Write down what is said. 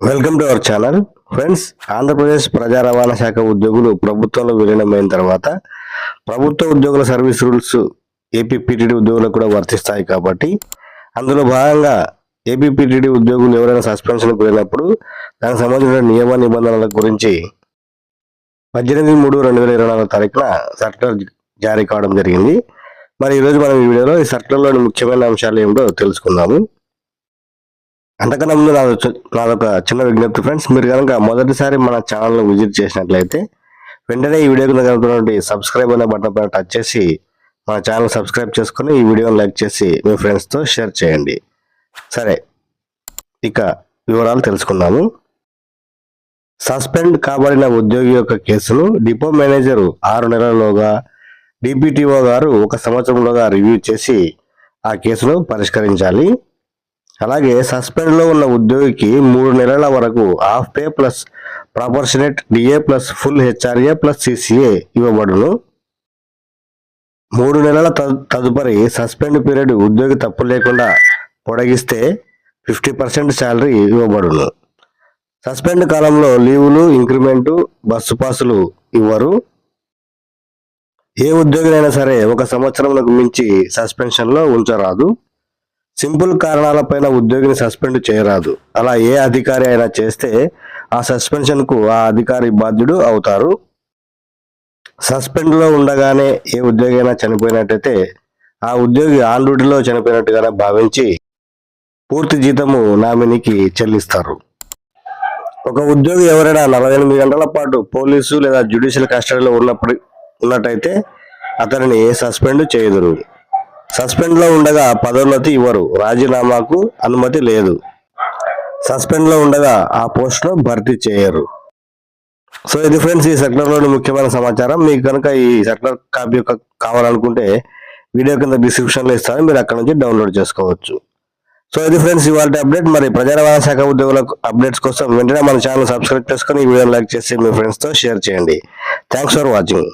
Welcome to our channel. Friends Andhra Pradesh ప్రజా రవాణా శాఖ ఉద్యోగులు ప్రభుత్వంలో విలీనమైన తర్వాత ప్రభుత్వ ఉద్యోగుల సర్వీస్ రూల్స్ ఏపీపీటీడీ ఉద్యోగులకు కూడా వర్తిస్తాయి కాబట్టి అందులో భాగంగా ఏపీపీటీడీ ఉద్యోగులు ఎవరైనా సస్పెన్షన్ వెళ్ళినప్పుడు దానికి సంబంధించిన నియమ నిబంధనల గురించి పద్దెనిమిది మూడు రెండు వేల ఇరవై నాలుగు తారీఖున సర్కులర్ జారీ కావడం జరిగింది. మరి ఈరోజు మనం ఈ వీడియోలో ఈ సర్కులర్లోని ముఖ్యమైన అంశాలు ఏమిటో తెలుసుకుందాము. అంతకన్నా ముందు నాదొక నాదొక చిన్న విజ్ఞప్తి ఫ్రెండ్స్ మీరు కనుక మొదటిసారి మన ఛానల్ను విజిట్ చేసినట్లయితే వెంటనే ఈ వీడియోకి కలుగుతున్నటువంటి సబ్స్క్రైబ్ అనే బటన్ పైన టచ్ చేసి మన ఛానల్ సబ్స్క్రైబ్ చేసుకొని ఈ వీడియోని లైక్ చేసి మీ ఫ్రెండ్స్తో షేర్ చేయండి. సరే ఇక వివరాలు తెలుసుకుందాము. సస్పెండ్ కాబడిన ఉద్యోగి యొక్క కేసును డిపో మేనేజర్ ఆరు నెలల్లోగా డిపిటిఓ గారు ఒక సంవత్సరంలోగా రివ్యూ చేసి ఆ కేసును పరిష్కరించాలి. అలాగే సస్పెండ్లో ఉన్న ఉద్యోగికి మూడు నెలల వరకు half pay plus proportionate DA plus full HRA plus CCA ఇవ్వబడును. మూడు నెలల తదుపరి సస్పెండ్ పీరియడ్ ఉద్యోగి తప్పు లేకుండా పొడిగిస్తే ఫిఫ్టీ పర్సెంట్ శాలరీ ఇవ్వబడును. సస్పెండ్ కాలంలో లీవులు ఇంక్రిమెంటు బస్సు పాసులు ఇవ్వరు. ఏ ఉద్యోగినైనా సరే ఒక సంవత్సరంలోకి మించి సస్పెన్షన్లో ఉంచరాదు. సింపుల్ కారణాలపైన ఉద్యోగిని సస్పెండ్ చేయరాదు. అలా ఏ అధికారి అయినా చేస్తే ఆ సస్పెన్షన్కు ఆ అధికారి బాధ్యుడు అవుతారు. సస్పెండ్లో ఉండగానే ఏ ఉద్యోగి అయినా చనిపోయినట్టయితే ఆ ఉద్యోగి ఆన్ డ్యూటీలో చనిపోయినట్టుగానే భావించి పూర్తి జీతము నామినీకి చెల్లిస్తారు. ఒక ఉద్యోగి ఎవరైనా నలభై ఎనిమిది గంటల పాటు పోలీసు లేదా జ్యుడిషియల్ కస్టడీలో ఉన్నప్పుడు ఉన్నట్టయితే అతనిని సస్పెండ్ చేయదురు. సస్పెండ్లో ఉండగా పదోన్నతి ఇవ్వరు. రాజీనామాకు అనుమతి లేదు. సస్పెండ్లో ఉండగా ఆ పోస్ట్లో భర్తీ చేయరు. సో ఇది ఫ్రెండ్స్ ఈ సెక్టర్లోని ముఖ్యమైన సమాచారం. మీకు కనుక ఈ సెక్టర్ కాపీ యొక్క కావాలనుకుంటే వీడియో కింద డిస్క్రిప్షన్లో ఇస్తాను. మీరు అక్కడ నుంచి డౌన్లోడ్ చేసుకోవచ్చు. సో ఇది ఫ్రెండ్స్ ఇవాళ అప్డేట్. మరి ప్రజా రవాణా శాఖ ఉద్యోగుల అప్డేట్స్ కోసం వెంటనే మన ఛానల్ సబ్స్క్రైబ్ చేసుకొని ఈ వీడియో లైక్ చేసి మీ ఫ్రెండ్స్తో షేర్ చేయండి. Thanks for watching.